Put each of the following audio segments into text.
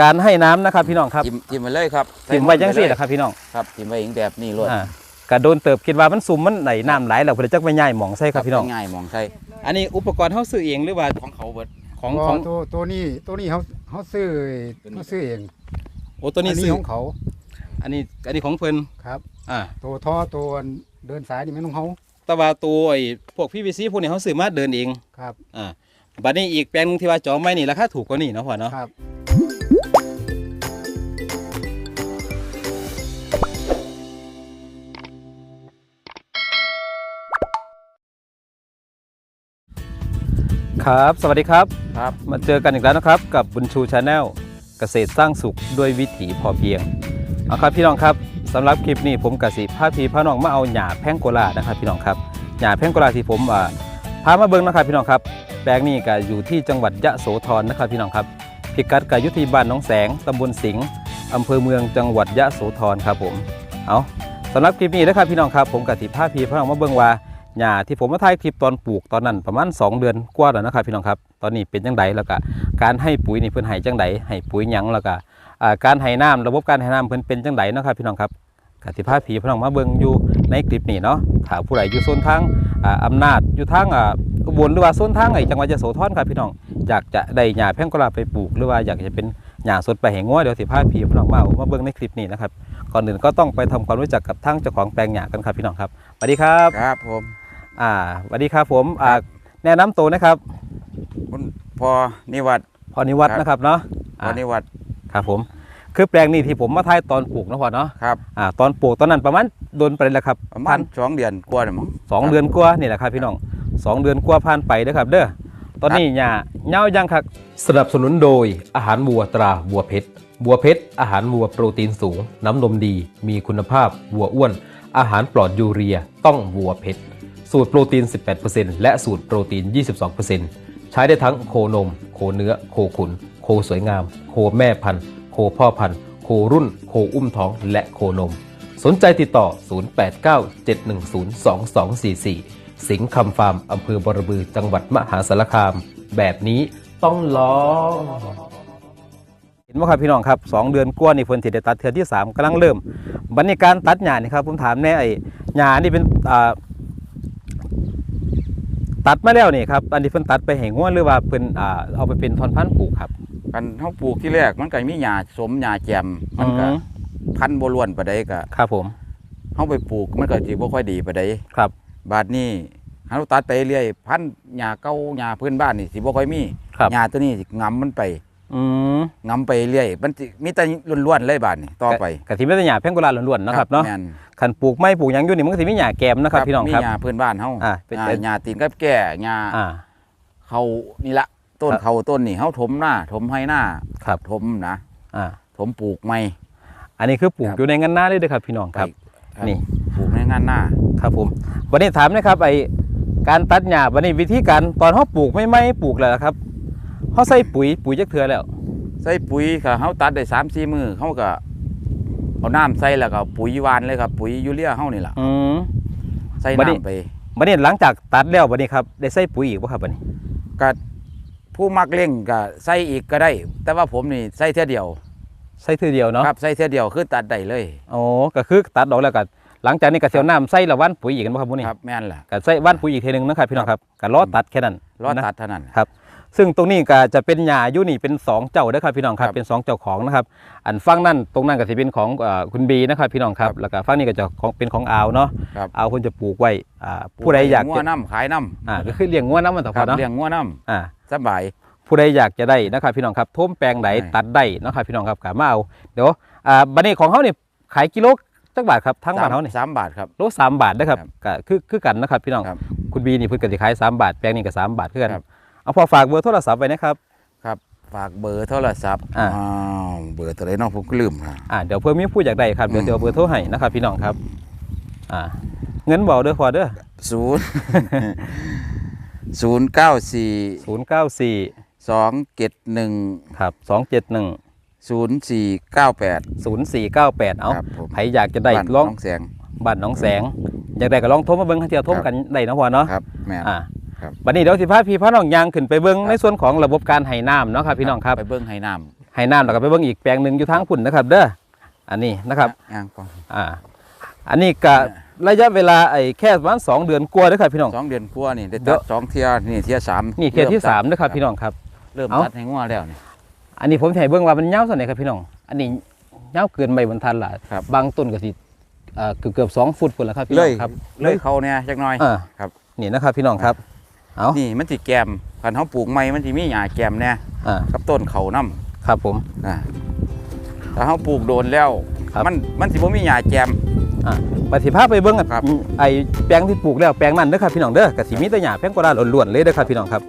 การให้น้ำนะครับพี่น้องครับจิ้มจิ้มมาเลยครับถิ่มไว้จังซี่ใส่แหละครับพี่น้องครับจิ้มไว้อย่างแบบนี้เลยอ่ากระโดนเติบคิดว่ามันซุ่มมันไหนน้ำไหลแล้วเพิ่นจักไปย่ายหมองใส่ครับพี่น้อง ง่ายๆมองใช่อันนี้อุปกรณ์เฮาซื้อเองหรือว่าของเขาเบิดของอ๋อของตัวตัวนี้ตัวนี้เขาเขาซื้อตัวนี้เขาซื้อเองโอ้ตัวนี้ซื้อของเขา อันนี้อันนี้ของเพิ่นครับ อ่า ตัวท่อตัวเดินสายนี่ไม่ต้องเขาแต่ว่าตัวไอ้พวก PVC พวกนี้เฮาซื้อมาเดินเองครับ อ่าบัดนี้อีกแปลงหนึงที่ว่าจองไว้นี่ราคาถูกกว่านี่เนาะพ่อเนาะ ครับ ครับ สวัสดีครับ ครับ มาเจอกันอีกแล้วนะครับ กับบุญชูชาแนลเกษตรสร้างสุขด้วยวิถีพอเพียงเอาครับพี่น้องครับสำหรับคลิปนี้ผมกสิพาพี่พาน้องมาเอาหญ้าแพงโกลานะครับ พี่น้องครับหญ้าแพงโกลาที่ผมอ่าพามาเบิ่งนะครับพี่น้องครับแปลงนี้ก็อยู่ที่จังหวัดยะโสธรนะครับ พี่น้องครับพิกัดก็อยู่ที่บ้านหน้องแสงตำบลสิงห์อำเภอเมืองจังหวัดยะโสธรครับผมเอาสำหรับคลิปนี้นะครับพี่น้องครับผมกสิพาพี่พาน้องมาเบิ่งว่า หญ้าที่ผมมาถ่ายคลิปตอนปลูกตอนนั้นประมาณ 2 เดือนกว่าแล้วนะครับพี่น้องครับ ตอนนี้เป็นจังไดแล้วก็การให้ปุ๋ยนี่เพิ่นให้จังไดให้ปุ๋ยหยังแล้วก็การให้น้ำระบบการให้น้ำเพิ่นเป็นจังไดนะครับพี่น้องครับกติภาพผีพี่น้องมาเบิ่งอยู่ในคลิปนี้เนาะถ้าผู้ใดอยู่โซนทางอ่าอำนาจอยู่ทางอุบลหรือว่าโซนทางไอ้จังหวัดยะโสธรครับพี่น้องอยากจะได้หญ้าแพงกลาไปปลูกหรือว่าอยากจะเป็นหญ้าสดไปให้งัวเดี๋ยวสิพาพี่พี่น้องมาเอามาเบิ่งในคลิปนี้นะครับก่อนอื่นก็ต้องไปทำความรู้จักกับทางเจ้าของแปลงหญ้ากันครับพี่น้องครับสวัสดีครับครับผม อ่าสวัสดีครับผมอ่าแนะนำตัวนะครับคุณพอนิวัฒน์พรนิวัฒน์ครับนะครับเนาะพอ่าอนิวัฒน์ครับผม คือแปลงนี้ที่ผมมาถ่ายตอนปลูกเนาะพ่อเนาะครับอ่าตอนปลูกตอนนั้นประมาณโดนไปแล้วครับประมาผ่าณนสองเดือนกว่าน่ะมั้งสองเดือนกว่านี่แหละครับพี่น้องสองเดือนกว่าผ่านไปเด้อครับ เด้อตอนนี้หญ้าเหย้ายังครับสนับสนุนโดยอาหารวัวตราวัวเพชรวัวเพชรอาหารวัวโปรตีนสูง น้ำนมดี มีคุณภาพวัวอ้วน อาหารปลอดยูเรียต้องวัวเพชร สูตรโปรตีน 18%และสูตรโปรตีน 22%ใช้ได้ทั้งโคนม โคเนื้อ โคขุน โคสวยงาม โคแม่พันธุ์ โคพ่อพันธุ์ โครุ่น โคอุ้มท้อง และโคนม สนใจติดต่อ 0897102244 สิงห์คำฟาร์มอำเภอบรบือจังหวัดมหาสารคาม แบบนี้ต้องลองเห็นไหมครับพี่น้องครับสองเดือนกว่านี่เพิ่นสิได้ตัดเทือที่สามกำลังเริ่ม บัดนี้การตัดหญ้านี่ครับผมถามแน่ไอ้หญ้านี่เป็นอ่า ตัดมาแล้วนี่ครับอันนี้เพิ่นตัดไปให้งัวหรือว่าเพิ่นอ่าเอาไปเป็นท่อนพันธุ์ปลูกครับ กันเฮาปลูกที่แรกมันก็มีหญ้าสมหญ้าแจ่มมันก็อืม พันธุ์บ่ล้วนปานใดก็ครับผมเฮาไปปลูกมันก็สิบ่ค่อยดีปานใดครับบาดนี้เฮาตัดไปเรื่อยพันธุ์หญ้าเก่าหญ้าพื้นบ้านนี่สิบ่ค่อยมีครับ หญ้าตัวนี้สิงํมันไป อืมงำไปเรื่อยมันสิมีแต่ล้วนๆเลยบาดนี่ต่อไปกะทิไม่ได้หญ้าแพงโกลาล้วนๆนะครับเนาะแม่นคันปลูกไม้ปลูกหยังอยู่นี่มันก็สิมีหญ้าแกมนะครับพี่น้องมีครับหญ้าพื้นบ้านเฮาอ่าเป็นหญ้าเป็นหญ้าตีนกับแก่หญ้าอ่า เขานี่ละต้นครับเขาต้นนี่เฮาถมหน้าถมให้หน้าครับถมนะอ่าถมปลูกใหม่อันนี้คือปลูกครับอยู่ในงานหน้าเลยเด้อครับ พี่น้องครับครับนี่ปลูกในงานหน้าครับผมวันนี้ถามนะครับไอการตัดหญ้าวันนี้วิธีการตอนเขาปลูกไม่ไม่ปลูกแล้วครับ เขาใส่ปุ๋ยปุ๋ยจักเทือแล้ว ใส่ปุ๋ยค่ะเฮาตัดได้3-4มื้อเฮาก็เอาน้ำใส่แล้วก็ปุ๋ยหวานเลยครับ ปุ๋ยยูเรียเฮานี่ล่ะอืม ใส่บัดนี้ น้ำไปวันนี้หลังจากตัดแล้ววันนี้ครับได้ใส่ปุ๋ยอีกป่ะครับวันนี้ก็ผู้มักเล่งก็ใส่อีกก็ได้ แต่ว่าผมนี่ใส่เท่ยเดียวใส่เทือเดียวเนาะครับใส่เท่ยเดียวคือตัดได้เลยโอ้ก็คือตัดดอกแล้วก็หลังจากนี้ก็เสียวน้ำใส่ละวันปุ๋ยอีกกันป่ะครับวันนี้ครับแม่นล่ะก็ใส่วันปุ๋ยอีกทีหนึงนะครับพี่น้องครับก็รอตัดแค่นั้นรอนะ ตัดเท่านั้น ซึ่งตรงนี้ก็จะเป็นหญ้าอยู่นี่เป็นสองเจ้าเด้อครับพี่น้องครับครับเป็นสองเจ้าของนะครับ อันฟังนั่นตรงนั้นก็จะเป็นของเอ่อคุณบีนะครับพี่น้องครับครับแล้วก็ฟังนี้ก็จะของเป็นของอาวเนาะครับอาวคนจะปลูกไว้อ่าผู้ใดอยากงัจะวน้ำขายน้ำอ่าก็คือเลี้ยงงัวน้ำมันต่อคพรัอบเนาะเลี้ยงงัวน้อ่าำสบายผู้ใดอยากจะได้นะครับพี่น้องครับท่มแปลงไหนใช่ตัดได้นะครับพี่น้องครับก็มาเอาเดี๋ยวอ่าบัดนี้ของเขานี่ขายกิโลจักบาทครับทั้งบ้านเขานี่สามบาทครับโลสามบาทนะครับครับก็คือคือกันนะครับพี่น้องครับคุณบีนี่เพิ่นก็สิขายสามบาทแปลงนี้ก็สามบาทคือกันครับ เอาพอฝากเบอร์โทรศัพท์ไว้นะครับ ครับ ฝากเบอร์โทรศัพท์อ่า อ้าวเบอร์ตัวไหนเนาะผมก็ลืมค่ะอ่าเดี๋ยวเพื่อมีผู้อยากได้ครับเดี๋ยวอืม เดี๋ยวเบอร์โทรให้นะครับพี่น้องครับอ่าเงินเบาเด้อพอเด้อศูนย์ ศูนย์เก้าสี่ศูนย์เก้าสี่สองเจ็ดหนึ่งครับสองเจ็ดหนึ่งศูนย์สี่เก้าแปด ศูนย์สี่เก้าแปดเอาครับผมใครอยากจะได้บ้านลองน้องแสง บ้านหน้องแสง อยากได้ก็ลองโทรมาเบิ้งให้เที่ยวโทรครับ กันได้นะพอเนาะครับแม่น อ่า ครับวันนี้เดี๋ยวสิพาพี่พาน้องยางขึ้นไปเบิ้งครับในส่วนของระบบการให้น้ำเนาะครับพี่น้องครับไปเบิ้งให้น้ให้น้ำแล้วก็ไปเบิ่งอีกแปลงหนึ่งอยู่ทางพุ่นนะครับ เด้ออันนี้นะครับย่างก่อนอ่า อันนี้ก็ระยะเวลาไอ้แค่ประมาณสองเดือนกว่าเด้อครับพี่น้องสองเดือนกว่านี่ได้เดี๋ตัยวดสองเที่ยนี่เที่ยสามนี่เทียที่สามเด้อครับพี่น้องครับเริ่มเอ้าตัดให้งัวแล้วนี่อันนี้ผมจะให้เบิ่งว่ามันยาวสักไหนครับพี่น้อง อันนี้ยาวเกินใบบรรทัดละครับบางต้นก็สิเอ่อเกือบเกือบสองฟุตพุ่นแล้วครับพี่เลน้อยงครับเลยเขาเนี่ยจักหน่อยอ่าครับนี่นะครับพี่น้องครับ เอานี่มันสิแกมคันเขาปลูกใหม่มันสิมีหญ้าแกมแน่อ่ากับต้นเขานํครับผมอ่าถ้าเขาปลูกโดนแล้วครับมันมันสิบ่มีหญ้าแกมอ่าปฏิภาพไปเบิ่งอะครับไอ้แปลงที่ปลูกแล้วแปลงนั้นเด้อครับพี่น้องเด้อกสิมีแต่หญ้าแพงกว่าล้วนๆเลยเด้อครับพี่น้องครับ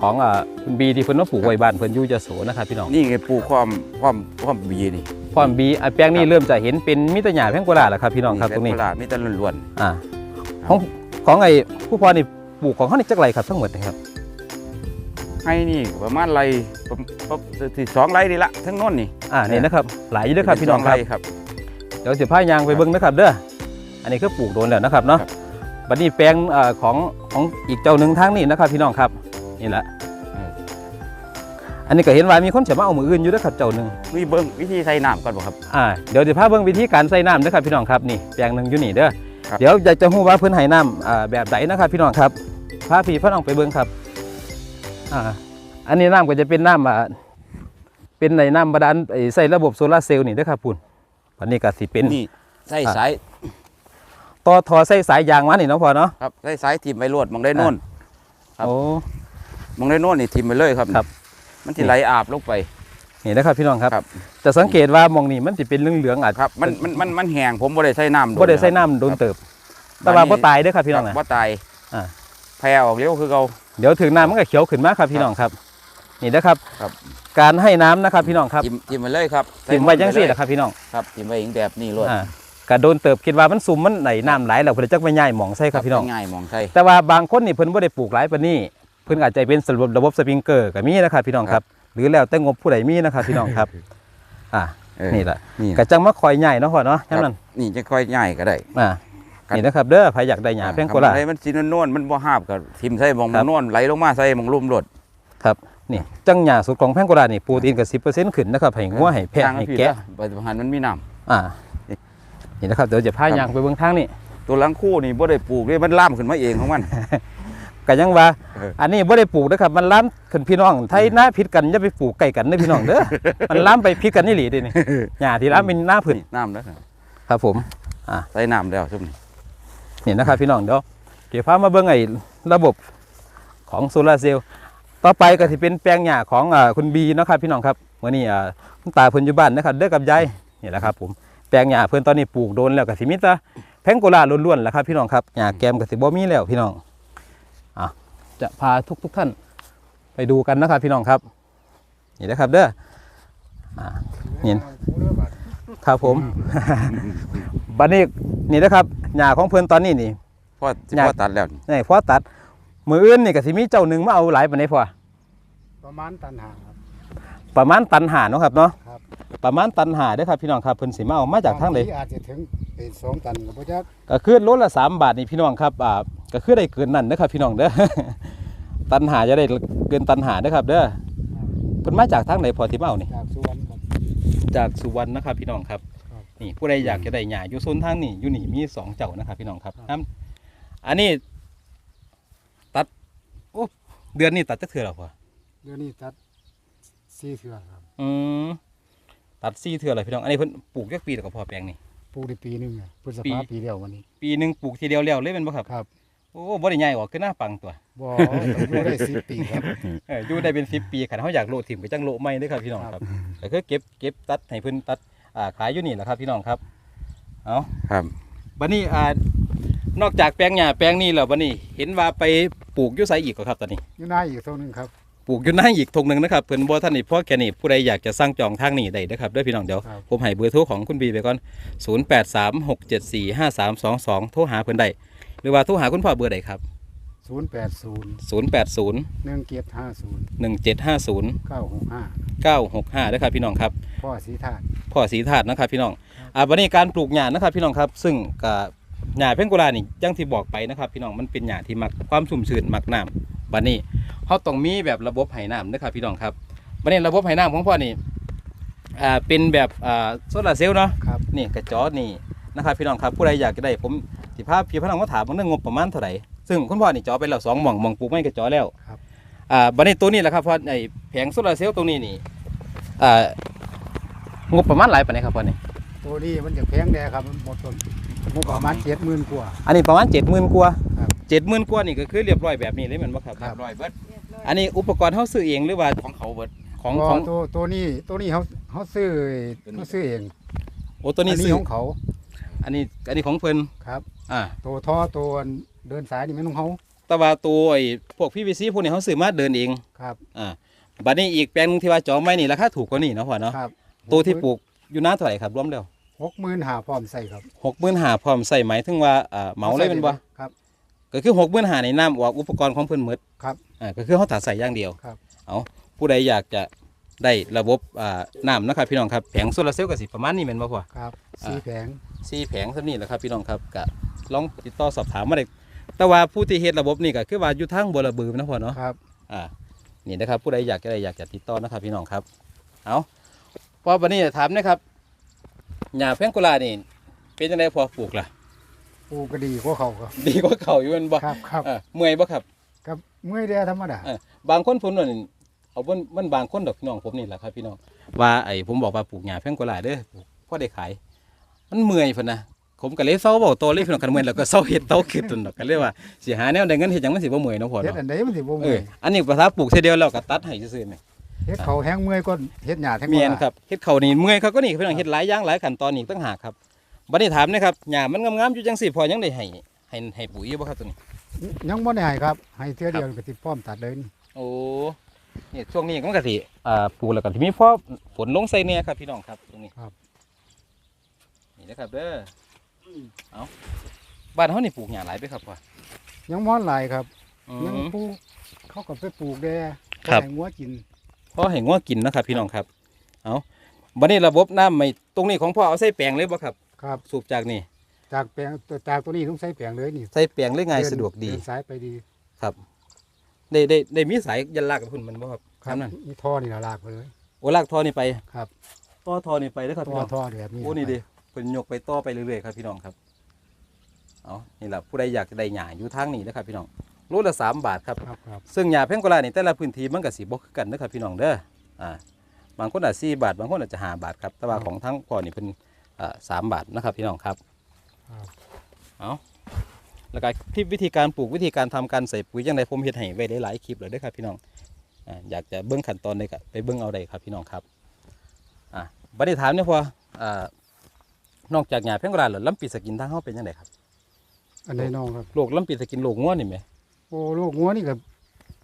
ของอ่าคุณบีที่เพิ่นมาปลูกไว้บ้านเพิ่นอยู่จะโสนะครับพี่น้องนี่ไงปลูกความความความบีนี่พร้อมบีอะแปลงนี้ครับเริ่มจะเห็นเป็นมีแต่หญ้าแพงกว่าแล้วครับพี่น้องครับตรงนี้เวลามีแต่ล้วนอ่าของของไอ้ผู้พอนี่ ปลูกของเขานี่จักไรครับทั้งหมดนะครับๆให้นี่ประมาณไรประประสิสองไรนี่ละทั้งโน้นนี่อ่านี่นะครับหลายอยู่เด้อครับพี่น้องครับสไครับเดี๋ยวสิพายางไปเบิ่งนะครับเด้ออันนี้คือปลูกโดนแล้วนะครับเนาะครับบัดนี้แปลงเอ่อของของอีกเจ้าหนึ่งทางนี้นะครับ พี่น้องครับนี่แหละอันนี้ก็เห็นว่ามีคนเฉมาเอามืออื่นอยู่ด้วยครับเจ้าหนึ่งมีเบิ้งวิธีใส่น้ำก่อนบ่ครับอ่าเดี๋ยวจะพาเบิ่งวิธีการใส่น้ำนะครับพี่น้องครับนี่แปลงหนึ่งอยู่นี่เด้อครับ เดี๋ยวอยากจะรู้ว่าเพิ่นให้น้ำอ่าแบบใดนะครับ พี่น้องครับพาพี่พาน้องไปเบิ่งครับอ่าอันนี้น้ำก็จะเป็นน้ำอ่าเป็นในน้ำบาดาลไอ้ใส่ระบบโซลาร์เซลล์นี่เด้อครับปุ่นอันนี้ก็สิเป็นนี่ใส่อะสายต่อทอใส่สายยางมานี่เนาะพอเนาะครับใส่สายทิมไปรวดมองได้โน่นครับโอ้มองได้โน่นนี่ทิมไปเลยครับครับ มันที่ไหลอาบลงไป นี่นะครับพี่น้องครับครับ จะสังเกตว่ามองนี่มันจะเป็นเหลืองๆอาจครับมันมันมันมันแห้งผมบ่ได้ใส่น้ำโดนบ่ได้ใส่ครับน้ำโดนเติบ แต่ว่าบ่ตายเด้อครับพี่น้องครันะบบ่ตายอ่าแผ่ออกเร็วคือเก่า เดี๋ยวถึงน้ำมันก็เขียวขึ้นมาครับพี่น้องครับ นี่นะครับครับ การให้น้ำนะครับพี่น้องครับทิมทิมไปเลยครับถึงไว้จังซี่แหแหละครับพี่น้องครับทิมไว้อย่างแบบนี้รวดอ่ากระโดนเติบคิดว่ามันซุ่มมันไหลน้ำไหลแล้วเพิ่นจักไปย่ายหมองใส่ครับพี่น้อง ง่ายๆมองใส่ แต่ว่าบางคนนี่เพิ่นบ่ได้ปลูกหลายปานนี้ เพิ่นอาจจะเป็นระบบระบบสปริงเกอร์ก็มีนะครับพี่น้องครับ หรือแล้วแต่งบผู้ใดมีนะครับพี่น้องครับ อ่าเออนี่แหละนี่ก็จังมาคอยใหญ่เนาะพ่อเนาะครันั่บนนั่นนี่จะค่อยง่ายก็ได้อ่าครับนี่นะครับเด้อใครอยากได้หญ้าแพงโกลาทำอะไรมันสินวลๆมันบ่หาบก็ทิมใส่มองครับ นวลไหลลงมาใส่มองลุ่มรถครับนี่จังหญ้าสุดของแพงโกลานี่โปรตีนกับสิบเปอร์เซ็นต์ขึ้นนะครับให้งัวให้แพะทางให้พี่แกะละปัจจุบันมันมีน้ำ อ่านี่นะครับเดี๋ยวจะพายางไปเบื้องทางนี่ ตัวหลังคู่นี่บ่ได้ปลูกเลยมันล่ามขึ้นมาเองของมัน ก็ยังว่าเอออัอันนี้บ่ได้ปลูกนะครับ มันล้ำขึ้นพี่น้องไทยหน้าพิษกันอย่าไปปลูกใกล้กันเด้อพี่น้องเด้อมันล้ำไปพิษกันนี่หลีเดินี่หญ้าที่ล้ำเป็นหน้าผืนนี่น้ำแล้วครับผมใส่น้ำแล้วซุ่มนี่นี่นะครับพี่น้องเดี๋ยวเดี๋ยวพามาเบิ่งไอ้ระบบของโซลาร์เซลล์ต่อไปก็สิเป็นแปลงหญ้าของอ่าคุณบีเนาะครับพี่น้องครับมื้อนี้อ่าคุณตาเพิ่นอยู่บ้านนะครับเด้อกับยายนี่แหละครับผมแปลงหญ้าเพิ่นตอนนี้ปลูกโดนแล้วก็สิมีแต่แพงโกลาล้วนๆแหละครับพี่น้องครับหญ้าแกมก็สิบ่มีแล้วพี่น้องอะ จะพาทุกทุกๆท่านไปดูกันนะครับพี่น้องครับ นี่นะครับเด้ออ่านี่ครับผมบัดนี้นี่นะครับหญ้าของเพิ่นตอนนี้นี่พอสิอยากพอตัดแล้วนี่นี่พอตัด มืออื่นนี่ก็สิมีเจ้าหนึ่งมาเอาหลายปานใดพอประมาณตันหาครับประมาณตันหาเนาะครับเนาะครับ ประมาณตันหาเด้อครับพี่น้องครับเพิ่นสิมาเอามาจากทางใด บอาจจะถึงเป็นสองตันกับพระเจ้าก็คือรถละ3บาทนี่พี่น้องครับอ่าก็คือได้เกินนั่นเด้อครับพี่น้องเด้อ ตันหาจะได้เกินตันหาเด้อครับเด้อเพิ่นมาจากทางไหนพอที่มาเอานี่จากสุวรรณครับ จากสุวรรณนะครับพี่น้องครับ ครับนี่ผู้ใดอยากจะได้หญ้าอยู่โซนทางนี่อยู่นี่มีสองเจ้านะครับพี่น้องครับครับ น้ำอันนี้ ตัดโอ้เดือนนี้ตัดจักเทื่อแล้วพอเดี๋ยวนี้ตัดสี่เถื่อครับอืม ตัดซี่เทื่ออะไรพี่น้อง อันนี้เพิ่นปลูกจักปีแล้วก็พอแปลงนี่ ปลูกได้ปีหนึงอะพฤษปี ภาปีเดียววันนี้ ปีหนึ่งปลูกทีเดียวแล้วเลยเป็นบ่ครับ ครับโอ้บ่ได้ใหญ่ออกคือหน้าปังตัวบ่อยู่ได้สิบปีครับ เอออยู่ได้เป็น10ปีคันเฮาอยากโลดถิ่มก็จังโลใหม่เด้อครับพี่น้องครับก็คือเก็บเก็บตัดให้เพิ่นตัดอ่าขายอยู่นี่แหละครับพี่น้องครับ เอาครับ บัดนี้อ่านอกจากแปลงหญ้าแปลงนี้แล้วบัดนี้ เห็นว่าไปปลูกอยู่ไสอีกก็ครับตอนนี้ อยู่หน้าอีกเท่านึงครับ ปลูกอยู่หน้าอีกทงหนึงนะครับเพิ่นบ่ทันนี่พอแค่นี้ผู้ใดอยากจะสร้างจองทางนี้ได้เด้อครับเด้อพี่น้องเดี๋ยวครับผมให้เบอร์โทรของคุณบีไปก่อน 0836745322 โทรหาเพิ่นได้หรือว่าโทรหาคุณพ่อเบอร์ใดครับ ศูนย์แปดศูนย์080หนึ่งเกียรห้าศูนย์1750เก้าหกห้า965ด้วยครับพี่น้องครับ พ่อสีธาตุ พ่อสีธาตุนะครับพี่น้องอ่าวันนี้การปลูกหญ้านะครับพี่น้องครับ ซึ่งกับ หญ้าเพ่งกุลานี่อยังที่บอกไปนะครับ พี่น้องมันเป็นหญ้าที่มักความชุ่มชื้นมักน้ำวันนี้เขาต้องมีแบบระบบไหน้ำนะครับพี่น้องครับวันนี้ระบบไหน้ำของพ่อนี่อ่าเป็นแบบอ่าโซลาร์เซลล์เนาะครับนี่กระจอนี่นะครับพี่น้องครับผู้ใดอยากจะได้ผมสิพาพี่พี่น้องมาถามว่าเรื่องงบประมาณเท่าไหร่ซึ่งคุณพ่อนี่จอไปแล้วสองหม่องหม่องปลูกไม้กระจอแล้วครับอ่าบัดนี้ตัวนี้แหละครับเพราะไอ้แผงโซลาร์เซลล์ตรงนี้นี่อ่างบประมาณหลายปานใดครับพ่อนี่ตัวนี้มันจะแพงแน่ครับมันหมดต้น งบประมาณเจ็ดหมื่นกว่า อันนี้ประมาณ70,000กว่าครับ70,000กว่านี่ก็คือเรียบร้อยแบบนี้เลยแม่นบ่ครับ ครับ ร้อยเบิดอันนี้อุปกรณ์เฮาซื้อเองหรือว่าของเขาเบิด ของก็ของตัวตัวนี้ตัวนี้เขาเขาซื้อตัวนี้เขาซื้อเองโอ้ตัวนี้อัซื้อของเขาอันนี้อันนี้ของเพิ่นครับ อ่าตัวท่อตัวเดินสายนี่ไม่ของเขาแต่ว่าตัวไอ้พวก PVC พวกนี้เฮาซื้อมาเดินเองครับอ่าบัดนี้อีกแปลงหนึงที่ว่าจองไว้นี่ราคาถูกกว่านี่เนาะพ่อเนาะครับตัวที่ปลูกอยู่หน้าเท่าไหร่ครับรวมแล้ว หกหมื่นหาพร้อมใส่ครับหกหมื่นหาพร้อมใส่ไหมายถึงว่าอ่าเหมาเลยเป็นบ่ครับ ก็คือหกหมื่นหาในน้ำออกอุปกรณ์ของเพิ่นหมดครับ อ่าก็คือเขาตัดใส่อย่างเดียวครับ เอาผู้ใดอยากจะได้ระบบอ่าน้ำนะครับพี่น้องครับแผงโซลาร์เซลล์ก็สิประมาณนี้แม่นบ่พ่อ ครับอ่าสีแผงสี่แผงเท่านี้แหละครับพี่น้องครับก็ลองติดต่อสอบถามมาได้แต่ว่าผู้ที่เฮ็ดระบบนี่ก็คือว่าอยู่ทางบัวระบือนะพ่อเนาะครับ อ่านี่นะครับผู้ใดอยากจะได้อยากจะติดต่อนะครับพี่น้องครับเอาพอวันนี้ถามนะครับ หญ้าแพงโกุลานี่ เป็นจังไดพอปลูกล่ะ ปลูกก็ดีกว่าเขาครับ ดีกว่าเก่าอยู่แมันบ่ครับครับเออเมื่อยบ่ครับ ครับเมื่อยเดียธรรมดา เออบางคนผมนั่นเอาเบิ่นมันบางคนดอกพี่น้องผมนี่แหละครับพี่น้องว่าไอ้ผมบอกว่าปลูกหญ้าแพงโกุลาเด้อปลูกพอได้ขาย มันเมื่อยพุ่นนะผมก็เลยเศร้าเว้าโตเลยพี่น้องกันเมื่อยแล้วก็เศร้าเฮ็ดเศร้าคิดตุนดอกกันเลยว่าสิหาแนวได้เงินเฮ็ดหยังมันสิบ่เมื่อยเนาะพ่อเฮ็ดเนาะอันใดมันสิบ่เอเมื่ออยอันนี้ภาษาปลูกเสียเดียวแล้วก็ตัดให้ซื่อๆแหม เฮ็ดเขาแห้งเมื่อยก็เฮ็ดหญ้าแท้งเมียนว่าครับเฮ็ดเขาวนี่เมื่อยเขาก็นี่พี่น้องเฮ็ดหลายอย่างหลายขั้นตอนอีกตั้งหากครับบัดนี้ถามนะครับหญ้ามันงามๆอยู่จังซี่พอยังได้ให้ให้ให้ปุ๋ยอยู่บ่ครับตัวนี้ ยังบ่ได้ให้ครับ ให้เทื่อเดียวก็สิพร้อมตัดเลยนี่โอ้นี่ช่วงนี้มันก็สิอ่าปลูกแล้วก็สิมีพอฝนลงใส่เนี่ยครับพี่น้องครับตรงนี้ครับนี่นะครับเด้ออเอาบ้านเฮานี่ปลูกหญ้าหลายไปครับพ่อยังม้อนหลายครับอืยังมปลูกเขาก็ไปปลูกแด่ครับให้งัวกิน พอให้งัวกินนะครับ พี่น้องครับ เอาบัดนี้ระบบน้ำไม่ตรงนี้ของพ่อเอาใส่แปลงเลยบ่ครับ ครับสูบจากนี่จากแปลงจากตัวนี้ต้องใช้แปลงเลยนี่ใส่แปลงเลยง่ายเนสะดวกดีเนสายไปดีครับ ได้ได้ได้มีสายยันลากกับคุณมันบ่ครับครับทำนั่นมีท่อนี่ละลากไปเลย โอ้ลากท่อนี่ไปครับต่อท่อนี่ไปเด้อครับท่พี่อน้อง ท่อแบบนี้โอ้นี่ดิเพิ่นยกไปต่อไปเรื่อยๆครับพี่น้องครับ เอานี่แหละผู้ใดอยากจะได้หญ้าอยู่ทางนี้นะครับพี่น้อง โลละสามบาทครับครับครับซึ่งหญ้าแพงกว่าลานี่แต่ละพื้นที่มันก็สิบ่คือกันนะครับพี่น้องเด้ออ่าบางคนอาจสี่บาท บางคนอาจจะห้าบาทครับแต่ว่าของทั้งพ่อนี่เพิ่นอ่าสามบาทนะครับพี่น้องครับครับเอาแล้วก็ที่วิธีการปลูกวิธีการทำการใส่ปุ๋ยยังไงผมเฮ็ดให้ไว้ได้หลายคลิปเลยเด้อครับพี่น้องอ่าอยากจะเบิ่งขั้นตอนใดก็ไปเบิ่งเอาได้ครับพี่น้องครับอ่าบัดนี้ถามเนี่ยพออ่านอกจากหญ้าแพงกว่าลาแล้วลำปีสกินทางเฮาเป็นจังไดครับอันใดน้องครับโรคลำปีสกินโรคง่วนี่แหม โอ้ลูกงัวนี่ก็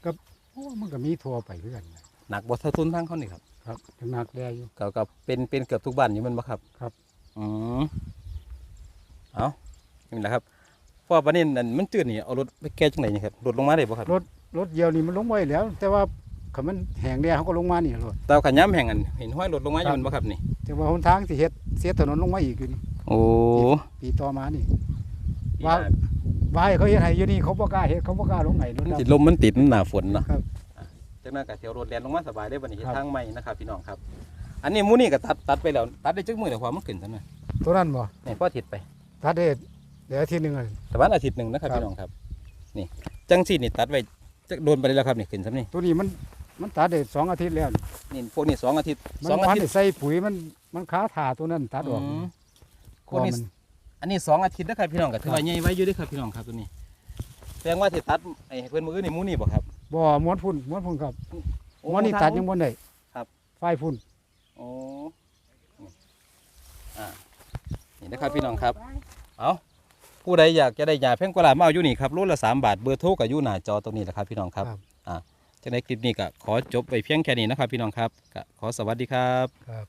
ก็โอ้มันก็มีทั่วไปเพื่อนหนักบ่เท่าทุนทางเขานี่ครับครับหนักแด่อยู่ ก็ก็เป็นเป็นเกือบทุกบ้านอยู่แมันบ่ครับครับ อืมเอานี่แหละครับเพราะว่าประเด็นนั้นมันจืดนี่เอารถไปแก้จังไดนี่ครับรถลงมาได้บ่ครับรถ รถเดียวนี่มันลงไว้แล้ว แต่ว่าคันมันแห้งแด่เขาก็ลงมานี่รถแตว่าขันย้ำแห่งอันเห็นห้อยรถลงมาอครัยู่บแมันบ่ครับนี่ แต่ว่าหนทางสิเฮ็ดเสียถนนลงมาอีกอยู่นี่โอ้ปีต่อมานี่ ว่า ว่าให้เขาเฮ็ดให้อยู่นี่เขาบ่กล้าเฮ็ดเขาบ่กล้าลงไหนรถมันดำติดลมมันติดมันหนาฝนเนาะครับจังนั้นก็เที่ยวรถแล่นลงมาสบายได้บัดนี้เฮ็ดครับ ทางใหม่นะครับพี่น้องครับ อันนี้หมูนี่ก็ตัดตัดไปแล้ว ตัดได้จักมื้อแล้วความมันขึ้นซั่นน่ะตัวนั้นบ่นี่พออาทิตย์ไป ถ้าได้เดี๋ยวอาทิตย์หนึงอะแต่ว่าอาทิตย์หนึงนะครับครับ พี่น้องครับ นี่ จังซี่นี่ตัดไว้จักโดนไปแล้วครับนี่ขึ้นซำนี่ตัวนี้มันมันตัดได้สองอาทิตย์แล้วนี่นี่พวกนี้สองอาทิตย์มันสองอาพันทิตย์ได้ใส่ปุ๋ยมันมันขาถ่าตัวนั้นตัดออก อืมกลัวมัน อันนี้สองอาทิตย์นะครับพี่น้องก็ถือว่าใหญ่ไว้อยู่เด้วยครับพี่น้องครับตัวนี้แสดงว่าที่ตัดไอ้เพื่อนมือนี่หมูนี่บ่ครับบ่ม้วนพุ่นม้วนพุ่นครับโอ้ม้วนนี่ทางตัดยังบ่ได้ครับไฟพุ่นโอ้นี่อ่านี่นะครับพี่น้องครับเอาผู้ใดอยากจะได้ยาเพ่งกวาลามาเอาอยู่นี่ครับรุ่นละสามบาทเบอร์โทรกับอยู่หน้าจอตรงนี้แหละครับพี่น้องครับอ่าจากในคลิปนี้ก็ขอจบไปเพียงแค่นี้นะครับพี่น้องครับก็ขอสวัสดีครับครับ